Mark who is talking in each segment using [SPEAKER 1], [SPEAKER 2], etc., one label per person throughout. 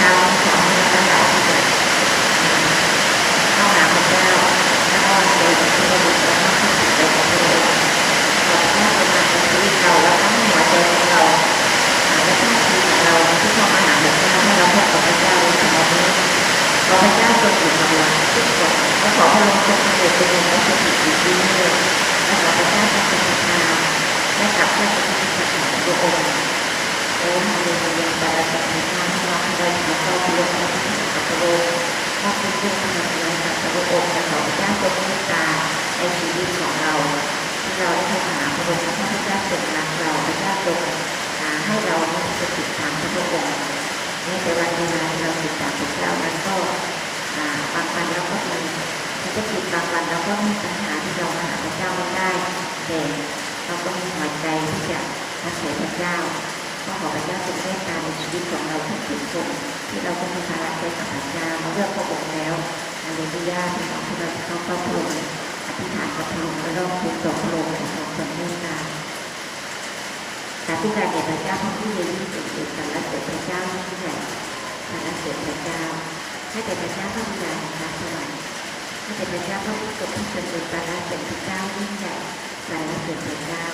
[SPEAKER 1] เในชีวิตของเรา เราได้เข้าหาพระองค์พระเจ้าทรงรักเราพระเจ้าทรงหาให้เราได้ติดตามพระองค์ในแต่วันเวลาเราติดตามพระเจ้านั้นก็บางวันเราก็มีภารกิจบางวันเราก็มีปัญหาที่เราหาพระเจ้าไม่ได้แต่เราก็มีหัวใจที่จะอาศัยพระเจ้าก็ขอพระเจ้าทรงเมตตาในชีวิตของเราทุกทุกคนที่เราต้องมีภาระใจกับพระเจ้าเราเลือพระองค์แล้วฮาเลลูยาที่เราที่เราจะเข้าพระองค์อธิษฐานกับพ ระองค์และร้องเพลงต่งค์ขอทรงทรงเมตตาสาธุการแด่พระเจ้าของที่เย็นที่สุดสุดสรรเสริญพระเจ้าที่ใหญ่สรรเสริญพระเจ้าให้แต่พระเจ้าพระบิดาแห่งฟ้าสวรรค์ให้แต่พระเจ้าพระผู้ทรงที่เสด็จสรรเสริญพระเจ้ายิ่งใหญ่สรรเสริญพระเจ้า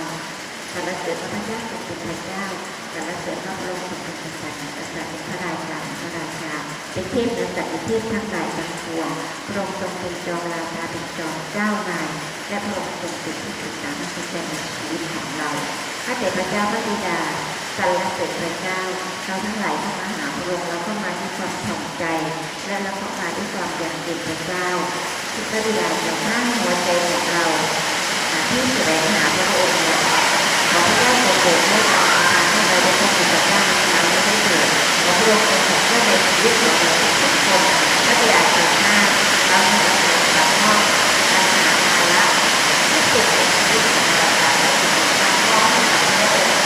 [SPEAKER 1] สรรเสริญพระเจ้าทรงเป็นพระเจ้าสรรเสริญพระองค์ทรงเป็นกษัตริย์กษัตริย์เป็นพระราชาพระราชาเป็นเทพเหนือสัตว์เป็นเทพทั้งหลายทั้งปวงพระองค์ทรงเป็นจอมราชาเป็นจอมเจ้านาย และพระองค์ทรงเป็นที่สุดสามารถแสดงในชีวิตของเราข้าแต่พระเจ้าพระบิดาสรรเสริญพระเจ้าเราทั้งหลายเข้ามาหาพระองค์เราก็มาด้วยความถ่อมใจ และเราก็มาด้วยความยากเป็นพระเจ้าที่พระบิดาจะสร้างหัวใจของเราที่แสวงหาพระองค์ขอพระเจ้าทรงโปรดให้เราให้เราได้พบกับพระเจ้าในครั้งนี้ได้เถิดขอพระองค์ทรงทำเพื่อในชีวิตของเราทุกคนพระบิดาเกิดหน้าเราให้เรารับมอบ ที่สุดในชีวิตของเราและสิ่งที่มอบให้กับพระองค์พร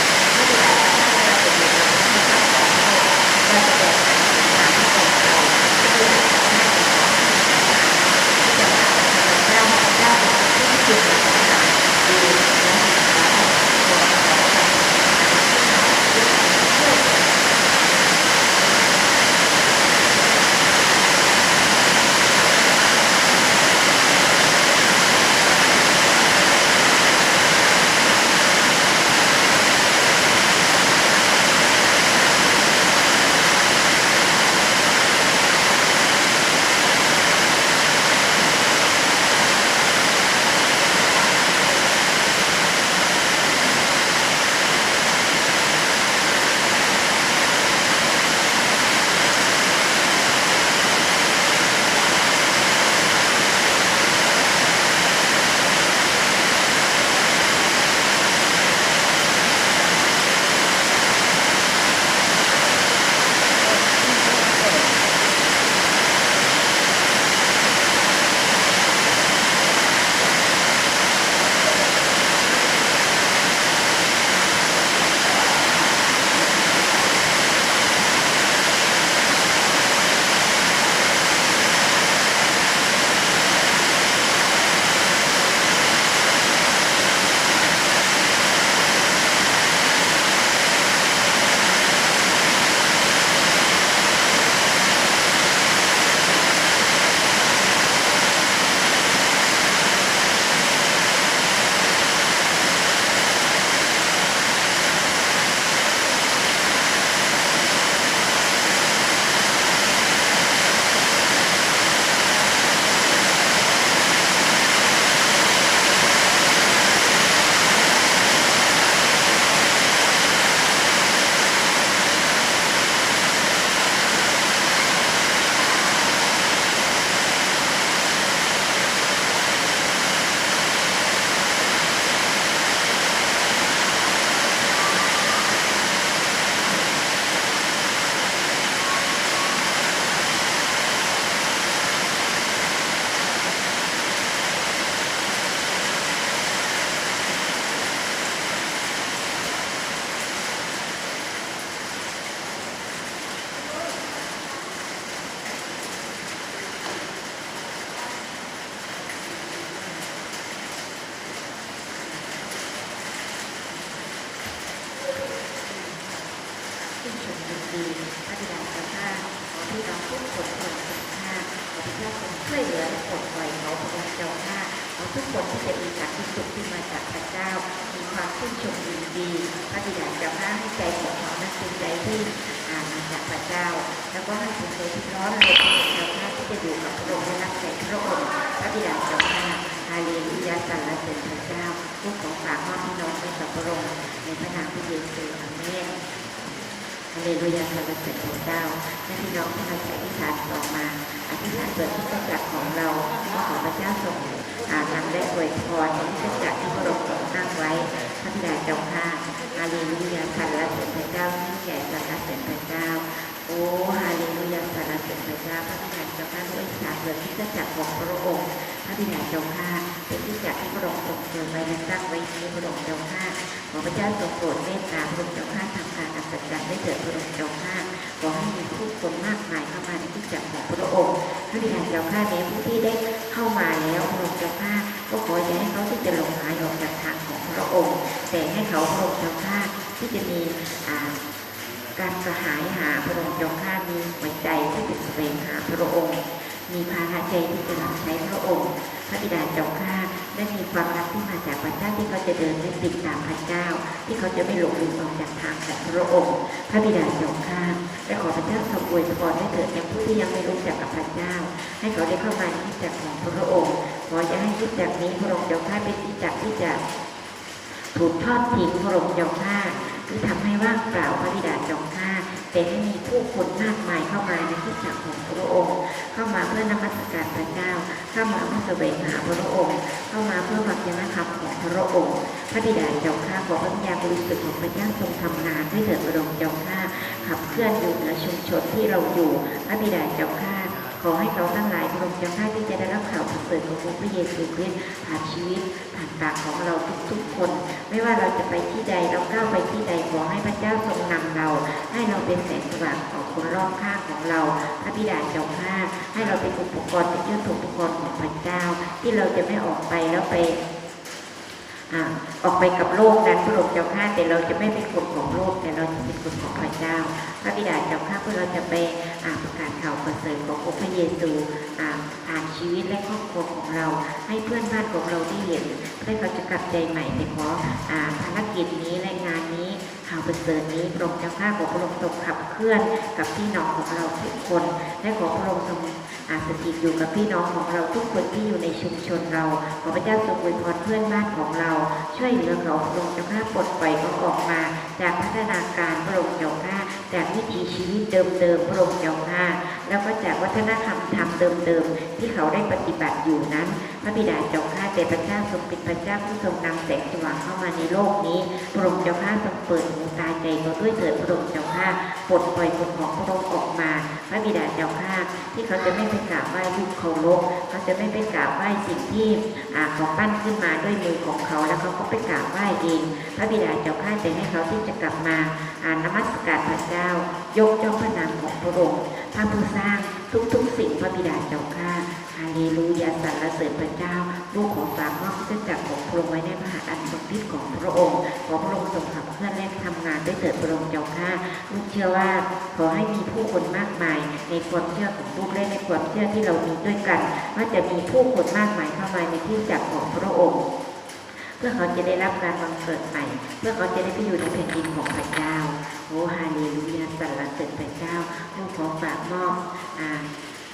[SPEAKER 1] ชื่นชมยินดีพระบิดาเจ้าข้าให้ใจของเขานั้นเป็นใจที่อ่ามาจากพระเจ้า แล้วก็ให้เป็นใจที่ร้อนรนพระองค์เจ้าข้าที่จะอยู่กับพระองค์และรับใช้พระองค์พระบิดาเจ้าข้าฮาเลลูยาสรรเสริญพระเจ้าลูกของฝากมอบพี่น้องให้กับพระองค์ในพระนามพระเยซูอาเมนฮาเลลูยาสรรเสริญพระเจ้าและพี่น้องที่มาใช้อธิษฐานต่อมาอธิษฐานเปิดที่จักรของเราขอพระเจ้าทรงอ่านำและอวยพรที่จักรที่พระองค์ทรงตั้งไว้ พระบิดาเจ้าข้าฮาเลลูยาสรรเสริญพระเจ้าที่งใหญ่สรรเสริญพระเจ้า โอ้ฮาเลลูยาสรรเสริญพระเจ้าพระบิดาเจ้าข้าด้วยสารเปิดที่จะจักของพระองค์พระบิดาเจ้าข้าเป็นที่จักรที่พระองค์ทรงเชิญไว้และตั้งไว้นี้พระองค์เจ้าข้าขอพระเจ้าทรงโปรดเมตตาพระองค์เจ้าข้าทำการอัศจรรย์ได้เกิดพระองค์เจ้าข้าขอให้มีผู้คนมากมายเข้ามาใน จักรของพระองค์พระบิดาเจ้าข้าแม้ผู้ที่ได้เข้ามาแล้วพระองค์เจ้าข้าก็ขออย่าให้เขาที่จะหลงหายออกจากทางของพระองค์ แต่ให้เขาพระองค์เจ้าข้าที่จะมีการกระหายหาพระองค์เจ้าข้ามีหัวใจที่จะเสวงหาพระองค์ มีภาระใจที่จะรับใช้พระองค์ พระบิดาเจ้าข้า ได้มีความรักที่มาจากพระเจ้าที่เขาจะเดินและติดตามพระเจ้า ที่เขาจะไม่หลงลืมออกจากทางของพระองค์ พระบิดาเจ้าข้าและขอพระเจ้าทรงอวยพรให้เกิดแก่ผู้ที่ยังไม่รู้จักกับพระเจ้า ให้เขาได้เข้ามาที่จักของพระองค์ขออย่าให้ที่จักนี้พระองค์เจ้าข้าเป็นที่จักที่จะถูกทอดทิ้งพระองค์เจ้าข้าหรือทำให้ว่างเปล่าพระบิดาเจ้าข้า แต่ให้มีผู้คนมากมายเข้ามาในที่จักของพระองค์ เข้ามาเพื่อนมัสการพระเจ้า เข้ามาเพื่อแสวงหาพระองค์ เข้ามาเพื่อบักยนคำของพระองค์ พระบิดาเจ้าข้าขอพระญาบริสุทธิ์ของพระเจ้าทรงทำงานให้เกิดพระองค์เจ้าข้าขับเคลื่อนอยู่เหนือชุมชนที่เราอยู่ พระบิดาเจ้าข้า ขอให้เขาทั้งหลายพระองค์เจ้าข้าที่จะได้รับข่าวประเสริฐขององค์พระเยซูคริสต์ผ่านชีวิตผ่านปากของเราทุกๆคน ไม่ว่าเราจะไปที่ใดเราก้าวไปที่ใดขอให้พระเจ้าทรงนำเรา ให้เราเป็นแสงสว่างของคนรอบข้างของเราพระบิดาเจ้าข้าให้เราเป็นอุปกรณ์เป็นยุทธอุปกรณ์ของพระเจ้า ที่เราจะไม่ออกไปแล้วไป ออกไปกับโลกนั้นพระองค์เจ้าข้าแต่เราจะไม่เป็นคนของโลกแต่เราจะเป็นคนของพระเจ้า พระบิดาเจ้าข้าเพื่อเราจะไปประกาศข่าวประเสริฐขององค์พระเยซูผ่านชีวิตและครอบครัวของเรา ให้เพื่อนบ้านของเราได้เห็นให้เขาจะกลับใจใหม่แต่ขอภารกิจนี้และงานนี้ข่าวประเสริฐนี้พระองค์เจ้าข้าขอพระองค์ทรงขับเคลื่อนกับพี่น้องของเราทุกคน และขอพระองค์ทรง อาสถิตอยู่กับพี่น้องของเราทุกคนที่อยู่ในชุมชนเราขอพระเจ้าทรงอวยพรเพื่อนบ้านของเรา ช่วยเหลือเขาลงจาข้าปลดปล่อยเขาออกมา จากพัฒนาการพระองค์เจ้าข้าจากวิถีชีวิตเดิมๆพระองค์เจ้าข้า แล้วก็จากวัฒนธรรมธรรมเดิมๆ ที่เขาได้ปฏิบัติอยู่นั้น พระบิดาเจ้าข้าแต่พระเจ้าทรงเป็นพระเจ้าผู้ทรงนำแสงสว่างเข้ามาในโลกนี้ พระองค์เจ้าข้าทรงเปิดหูตาใจเขาด้วยเถิดพระองค์เจ้าข้าปลดปล่อยคนของพระองค์ออกมา พระบิดาเจ้าข้าที่เขาจะไม่ไปกราบไหว้รูปเคารพเขาจะไม่ไปกราบไหว้สิ่งที่อาเขาปั้นขึ้นมาด้วยมือของเขาแล้วเขาก็ไปกราบไหว้เอง พระบิดาเจ้าข้าแต่ให้เขาที่จะกลับมาอ่านนมัสการพระเจ้า ยกย่องพระนามของพระองค์ พระผู้สร้างทุกๆสิ่งพระบิดาเจ้าข้าฮาเลลูยาสรรเสริญพระเจ้า ลูกของฝากมอบขึ้นจากของพระองค์ไว้ในพระหัตถ์อันทรงฤทธิ์ของพระองค์ ขอพระองค์ทรงขับเคลื่อนและทำงานด้วยเถิดพระองค์เจ้าข้าลูกเชื่อว่าขอให้มีผู้คนมากมาย ในความเชื่อของลูกและในความเชื่อที่เรามีด้วยกัน ว่าจะมีผู้คนมากมายเข้ามาในที่จักรของพระองค์ เพื่อเขาจะได้รับการบังเกิดใหม่ เพื่อเขาจะได้ไปอยู่ในแผ่นดินของพระเจ้า โอ้ฮาเลลูยาสรรเสริญพระเจ้าลูกขอฝากมอบอ่า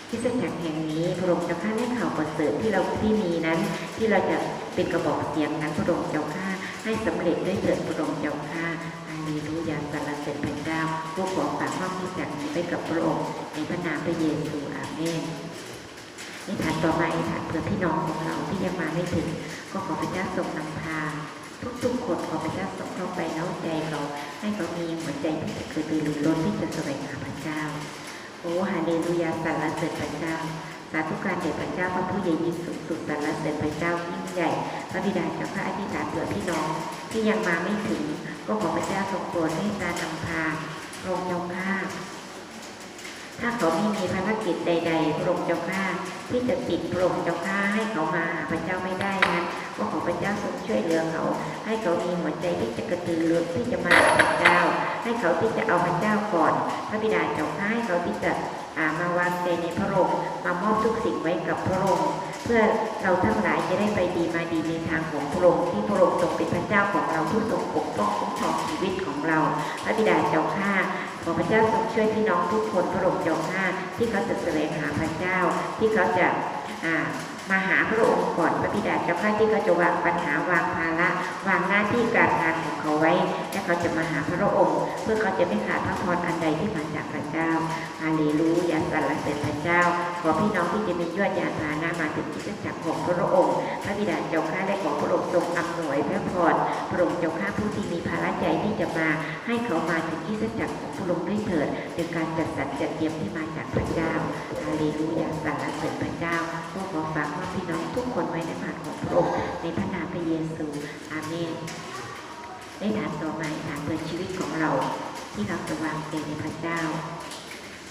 [SPEAKER 1] ที่สักแห่งนี้พระองค์เจ้าข้าให้ข่าวประเสริฐที่เราที่มีนั้น ที่เราจะเป็นกระบอกเสียงนั้นพระองค์เจ้าข้าให้สำเร็จด้วยเถิดพระองค์เจ้าข้าอาลีลุยาสรรเสริญพระเจ้าลูกขอฝากมอบที่จักนี้ไปกับพระองค์ในพระนามพระเยซูอาเมนนิทานต่อมาอีกฐานเพื่อพี่น้องของเราที่ยังมาไม่ถึง ก็ขอพระเจ้าทรงนำพา ทุกๆคนขอพระเจ้าทรงเข้าไปแล้วใจเราให้เขามีหัวใจที่จะคือตื่นรู้ล้นที่จะสวงหาพระเจ้า โอ้ฮาเลลูยาสรรเสริญพระเจ้า สาธุการแด่พระเจ้าพระผู้ใหญ่ยิ่งสูงสุดสรรเสริญพระเจ้ายิ่งใหญ่พระบิดาเจ้าข้าอธิษฐานเผื่อพี่น้องที่ยังมาไม่ถึง ก็ขอพระเจ้าทรงโปรดให้ตานำพาพระองค์เจ้าข้า ถ้าเขาไม่มีภารกิจใด ๆ พระองค์เจ้าข้าที่จะติดพระองค์เจ้าข้าให้เขามาพระเจ้าไม่ได้นะก็ขอพระเจ้าทรงช่วยเหลือเขา ให้เขามีหัวใจที่จะกระตือรือร้นที่จะมาหาพระเจ้า ให้เขาที่จะเอาพระเจ้าก่อน พระบิดาเจ้าข้าให้เขาที่จะอามาวางใจในพระองค์มามอบทุกสิ่งไว้กับพระองค์เพื่อเราทั้งหลายจะได้ไปดีมาดีในทางของพระองค์ที่พระองค์ทรงเป็นพระเจ้าของเราผู้ทรงปกป้องคุ้มครองชีวิตของเรา พระบิดาเจ้าข้า ขอพระเจ้าทรงช่วยพี่น้องทุกคนพระองค์เจ้าข้าที่เขาจะแสวงหาพระเจ้า ที่เขาจะมาหาพระองค์ก่อนพระบิดาเจ้าข้าที่เขาจะวางปัญหาวางภาระ วางหน้าที่การงานของเขาไว้ และเขาจะมาหาพระองค์ เพื่อเขาจะไม่ขาดพระพรอันใดที่มาจากพระเจ้าฮาเลลูยาสรรเสริญพระเจ้า ขอพี่น้องที่จะมียวดยานพาหนะมาถึงที่จักรของพระองค์ พระบิดาเจ้าข้าได้ขอพระองค์ทรงอำนวยพระพรพระองค์เจ้าข้าผู้ที่มีภาระใจที่จะมา ให้เขามาถึงที่จักรของพระองค์ด้วยเถิดโดยการจัดสรรจัดเตรียมที่มาจากพระเจ้าฮาเลลูยาสรรเสริญพระเจ้าก็ขอฝากว่าพี่น้องทุกคนไว้ในพระของพระองค์ในพระนามพระเยซูอาเมน ได้ถามต่อมาถามเพื่อชีวิตของเรา ที่เราจะวางใจในพระเจ้า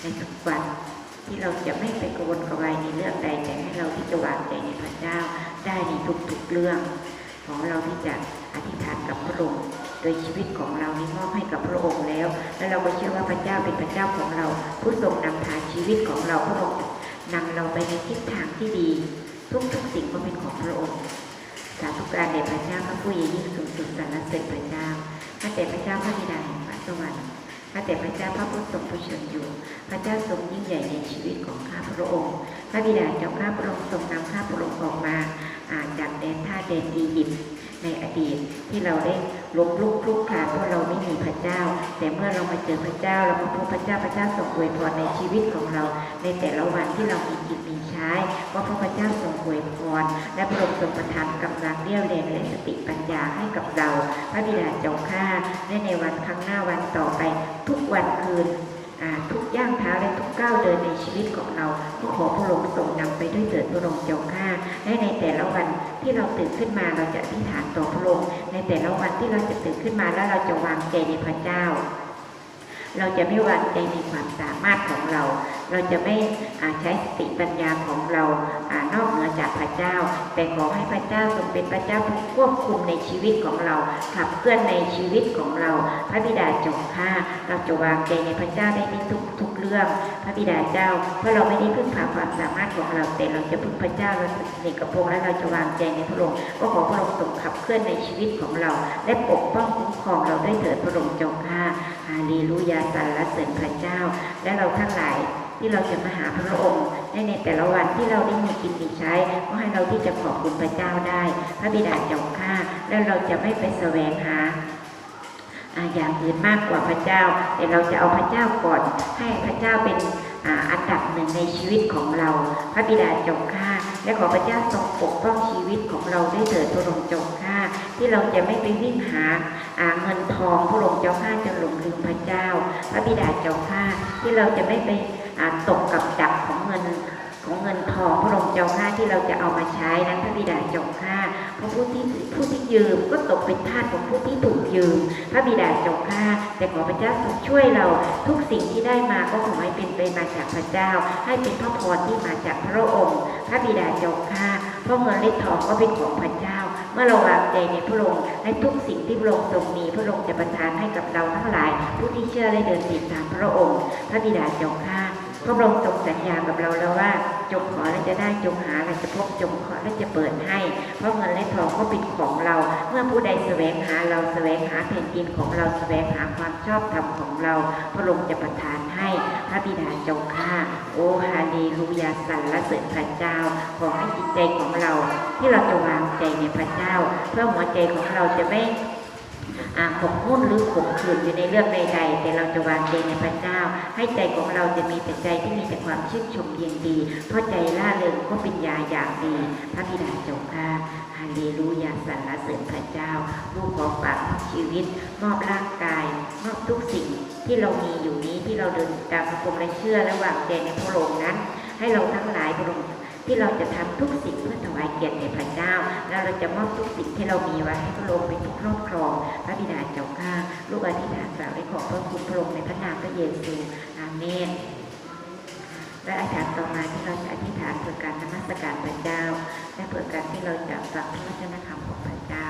[SPEAKER 1] ในทุกวันที่เราจะไม่ไปกวนกระวายในเรื่องใดแต่ให้เราที่จะวางใจในพระเจ้าได้ในทุกๆเรื่อง ของเราที่จะอธิษฐานกับพระองค์โดยชีวิตของเรานี้มอบให้กับพระองค์แล้ว และเราก็เชื่อว่าพระเจ้าเป็นพระเจ้าของเรา ผู้ทรงนำทางชีวิตของเราพระองค์นำเราไปในทิศทางที่ดี ทุกๆสิ่งก็เป็นของพระองค์ สาธุการแด่พระเจ้าพระผู้ยิ่งสูงสุดสรรเสริญพระเจ้าข้าแต่พระเจ้าพระบิดาแห่งฟ้าสวรรค์ข้าแต่พระเจ้าพระผู้ทรงผู้เชิญอยู่ พระเจ้าทรงยิ่งใหญ่ในชีวิตของข้าพระองค์ พระบิดาเจ้าข้าพระองค์ทรงนำข้าพระองค์ออกมาอ่าจากแดนท่าแดนอียิปต์ในอดีตที่เราได้ล้มลุกคลุกคลานเพราะเราไม่มีพระเจ้า แต่เมื่อเรามาเจอพระเจ้าเรามาพบพระเจ้าพระเจ้าทรงอวยพรในชีวิตของเรา ในแต่ละวันที่เรามีกินมี ใช้ก็เพราะพระเจ้าทรงอวยพรและพระองค์ทรงประทานกำลังเรี่ยวแรงและสติปัญญาให้กับเรา พระบิดาเจ้าข้าและในวันข้างหน้าวันต่อไป ทุกวันคืนทุกย่างเท้าและทุกก้าวเดินในชีวิตของเราก็ขอพระองค์ทรงนำไปด้วยเถิดพระองค์เจ้าข้าและในแต่ละวันที่เราตื่นขึ้นมาเราจะอธิษฐานต่อพระองค์ในแต่ละวันที่เราจะตื่นขึ้นมาแล้วเราจะวางใจในพระเจ้า เราจะไม่วางใจในความสามารถของเรา เราจะไม่ใช้สติปัญญาของเรานอกเหนือจากพระเจ้า แต่ขอให้พระเจ้าทรงเป็นพระเจ้าผู้ควบคุมในชีวิตของเราขับเคลื่อนในชีวิตของเรา พระบิดาจงข้าเราจะวางใจในพระเจ้าได้ในทุกทุกเรื่อง พระบิดาเจ้าเพราะเราไม่ได้พึ่งพาความสามารถของเรา แต่เราจะพึ่งพระเจ้าเราสนิทกับพระองค์และเราจะวางใจในพระองค์ก็ขอพระองค์ทรงขับเคลื่อนในชีวิตของเรา และปกป้องคุ้มครองเราด้วยเถิดพระองค์จงข้าฮาเลลูยาสรรเสริญพระเจ้า และเราทั้งหลาย ที่เราจะมาหาพระองค์ในในแต่ละวันที่เราได้มีกินมีใช้ ก็ให้เราที่จะขอบคุณพระเจ้าได้ พระบิดาเจ้าข้าแล้วเราจะไม่ไปแสวงหาอย่างอื่นมากกว่าพระเจ้า แต่เราจะเอาพระเจ้าก่อน ให้พระเจ้าเป็นอันดับหนึ่งในชีวิตของเรา พระบิดาจงข้าและขอพระเจ้าทรงปกป้องชีวิตของเราได้เถิดพระองค์จงข้าที่เราจะไม่ไปวิ่งหาเงินทองพระองค์เจ้าข้าจะหลงลืมพระเจ้า พระบิดาเจ้าข้าที่เราจะไม่ไป ตกกับดักของเงินของเงินทองพระองค์เจ้าข้าที่เราจะเอามาใช้นั้นพระบิดาเจ้าข้าเพราะผู้ที่ผู้ที่ยืมก็ตกเป็นทาสของผู้ที่ถูกยืม พระบิดาเจ้าข้าแต่ขอพระเจ้าทรงช่วยเราทุกสิ่งที่ได้มาก็ขอให้เป็นไปมาจากพระเจ้า ให้เป็นพระพรที่มาจากพระองค์ พระบิดาเจ้าข้าเพราะเงินและทองก็เป็นของพระเจ้า เมื่อเราวางใจในพระองค์ในทุกสิ่งที่พระองค์ทรงมีพระองค์จะประทานให้กับเราทั้งหลาย ผู้ที่เชื่อและเดินติดตามพระองค์ พระบิดาเจ้าข้า พระองค์ทรงสัญญากับเราแล้วว่า จงขอและจะได้จงหาและจะพบจงขอและจะเปิดให้ เพราะเงินและทองก็เป็นของเรา เมื่อผู้ใดแสวงหาเราแสวงหาแผ่นดินของเราแสวงหาความชอบธรรมของเรา พระองค์จะประทานให้พระบิดาเจ้าข้าโอฮาเลลูยาสรรเสริญพระเจ้า ขอให้จิตใจของเรา ที่เราจะวางใจในพระเจ้า เพื่อหัวใจของเราจะไม่ ขมมุ่นหรือขมขื่นอยู่ในเรื่องใดๆ แต่เราจะวางใจในพระเจ้า ให้ใจของเราจะมีแต่ใจที่มีแต่ความชื่นชมเยียงดี เพราะใจล่าเริงก็เป็นยาอย่างดี พระบิดาเจ้าข้าฮาเลลูยาสรรเสริญพระเจ้า ลูกขอฝากมอบชีวิต มอบร่างกาย มอบทุกสิ่งที่เรามีอยู่นี้ที่เราเดินตามพระค์และเชื่อและวางใจในพระองค์นั้น ให้เราทั้งหลายพระองค์ ที่เราจะทำทุกสิ่งเพื่อถวายเกียรติแด่พระเจ้า แล้วเราจะมอบทุกสิ่งที่เรามีไว้ให้พระองค์เป็นผู้ครอบครอง พระบิดาเจ้าข้าลูกอธิษฐานกล่าวได้ขอพระคุณพระองค์ในพระนามพระเยซูอาเมนและอธิษฐานต่อมาที่เราจะอธิษฐานเพื่อการนมัสการพระเจ้า และเพื่อการที่เราจะฟังพระวจนะธรรมของพระเจ้า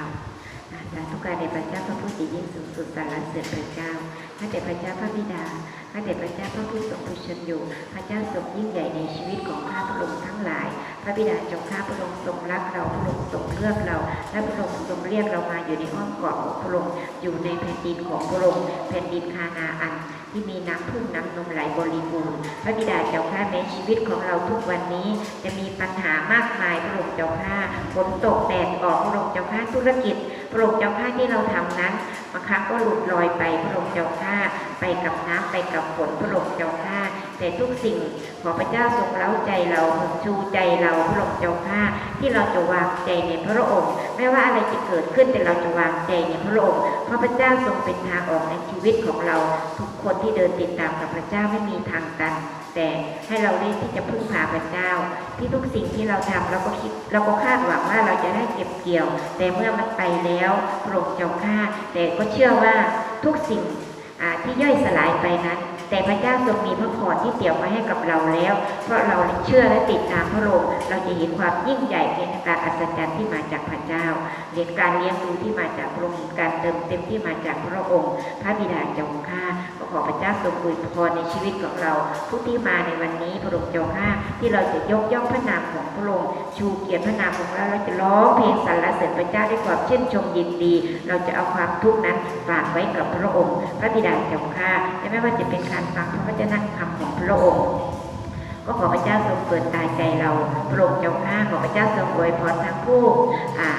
[SPEAKER 1] อาสาธุกการในพระเจ้าพระผู้ที่ยิ่งสูงสุดสรรเสริญพระเจ้า ข้าแต่พระเจ้าพระบิดา ข้าแต่พระเจ้าพระผู้ทรงผู้ชนอยู่ พระเจ้าทรงยิ่งใหญ่ในชีวิตของข้าพระองค์ทั้งหลาย พระบิดาจงข้าพระองค์ทรงรักเรา พระองค์ทรงเลือกเรา และพระองค์ทรงเรียกเรามาอยู่ในอ้อมกอดของพระองค์ อยู่ในแผ่นดินของพระองค์ แผ่นดินคานาอันที่มีน้ำพึ่งน้ำนมไหลบริบูรณ์ พระบิดาเจ้าข้าในชีวิตของเราทุกวันนี้ จะมีปัญหามากมายพระองค์เจ้าข้าฝนตกแดดออกพระองค์เจ้าข้าธุรกิจพระองค์เจ้าข้าที่เราทำนั้น บางครั้งก็หลุดลอยไปพระองค์เจ้าข้าไปกับน้ำไปกับฝนพระองค์เจ้าข้าแต่ทุกสิ่งขอพระเจ้าทรงเล้าใจเราชูใจเราพระองค์เจ้าข้าที่เราจะวางใจในพระองค์ ไม่ว่าอะไรจะเกิดขึ้นแต่เราจะวางใจในพระองค์ พระพเจ้าทรงเป็นทางออกในชีวิตของเรา ทุกคนที่เดินติดตามกับพระเจ้าไม่มีทางตัน แต่ให้เราได้ที่จะพึ่งพาพระเจ้า ที่ทุกสิ่งที่เราทำเราก็คิดเราก็คาดหวังว่าเราจะได้เก็บเกี่ยว แต่เมื่อมันไปแล้วโปร่งเจ้าข้าแต่ก็เชื่อว่าทุกสิ่งที่ย่อยสลายไปนั้น แต่พระเจ้าทรงมีพระพรที่เตรียมไว้ให้กับเราแล้ว เพราะเราเชื่อและติดตามพระองค์เราจะเห็นความยิ่งใหญ่เป็นการอัศจรรย์ที่มาจากพระเจ้าเรียนการเลี้ยงดูที่มาจากพระองค์การเติมเต็มที่มาจากพระองค์ พระบิดาเจ้าข้าก็ขอพระเจ้าทรงอวยพรในชีวิตของเรา ผู้ที่มาในวันนี้พระองค์เจ้าข้าที่เราจะยกย่องพระนามของพระองค์ชูเกียรติพระนามของเราเราจะร้องเพลงสรรเสริญพระเจ้าด้วยความชื่นชมยินดี เราจะเอาความทุกข์นั้นฝากไว้กับพระองค์ พระบิดาเจ้าข้าและไม่ว่าจะเป็นการฟังพระวจนะธรรมของพระองค์ ก็ขอพระเจ้าทรงเปิดตาใจเราพระองเจ้าข้าขอพระเจ้าทรงอวยพรทั้งผู้อ่า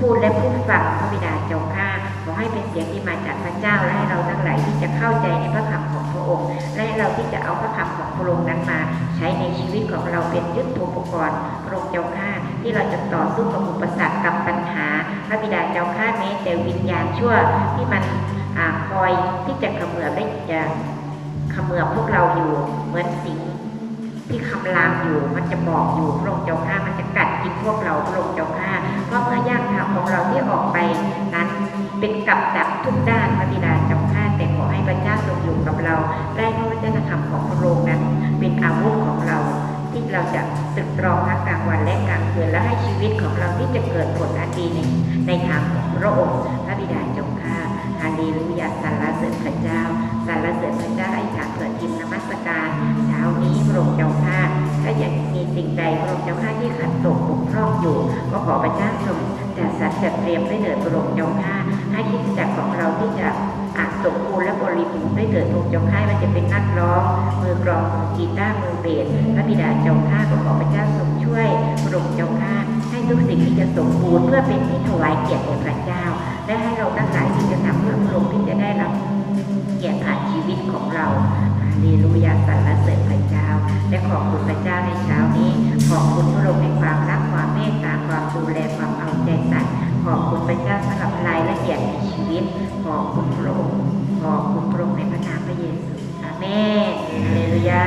[SPEAKER 1] พูดและผู้ฟังพระบิดาเจ้าข้าขอให้เป็นเสียงที่มาจากพระเจ้าและให้เราทั้งหลายที่จะเข้าใจในพระคำของพระองค์ และให้เราที่จะเอาพระคำของพระองค์นั้นมา ใช้ในชีวิตของเราเป็นยุทโธปกรณ์พระองค์เจ้าข้าที่เราจะต่อสู้กับอุปสรรคกับปัญหา พระบิดาเจ้าข้าแม้แต่วิญญาณชั่วที่มันอาคอยที่จะเขมือบได้จะ ขมือบพวกเราอยู่ เหมือนสิงที่คำรามอยู่ มันจะบอกอยู่พระองค์เจ้าข้ามันจะกัดกินพวกเราพระองค์เจ้าข้าเพราะเมื่อย่างทางของเราที่ออกไปนั้นเป็นกับดักทุกด้านพระบิดาเจ้าข้าแต่ขอให้พระเจ้าทรงอยู่กับเรา ได้พระวจนะธรรมของพระองค์นั้น เป็นอาวุธของเราที่เราจะตึกตรองทั้งกลางวันและกลางคืนและให้ชีวิตของเราที่จะเกิดผลอันดีในในทางของพระองค์พระบิดา ฮาเลลูยาสรรเสริญพระเจ้าสรรเสริญพระเจ้าไอ้ขาเกิดทิมนมัสการเช้านี้พระองค์เจ้าข้าถ้ายังมีสิ่งใดพระองค์เจ้าข้าที่ขัดตกบกพร่องอยู่ ก็ขอพระเจ้าทรงจัดสรรจัดเตรียมได้เถิดพระองค์เจ้าข้าให้คริดจักของเราที่จะอาจสมบูรณ์และบริบูรณ์ได้เถิดพระองค์เจ้าข้ามันจะเป็นนักร้อง มือกลองกีตาร์มือเบสพระบิดาเจ้าข้าก็ขอพระเจ้าทรงช่วยพระองค์เจ้าข้า ทุกสิ่งที่จะสมบูรณ์เพื่อเป็นที่ถวายเกียรติแด่พระเจ้า และให้เราทั้งหลายที่จะทำเพื่อพระองค์ที่จะได้รับเกียรติอาชีวิตของเราเลลูยาสรรเสริญพระเจ้า และขอบคุณพระเจ้าในเช้านี้ ขอบคุณพระองค์ในความรักความเมตตาความดูแลความเอาใจใส่ขอบคุณพระเจ้าสำหรับรายละเอียดในชีวิต ขอบคุณพระองค์ขอบคุณพระองค์ในพระนามพระเยซูอาเมนเลลูยา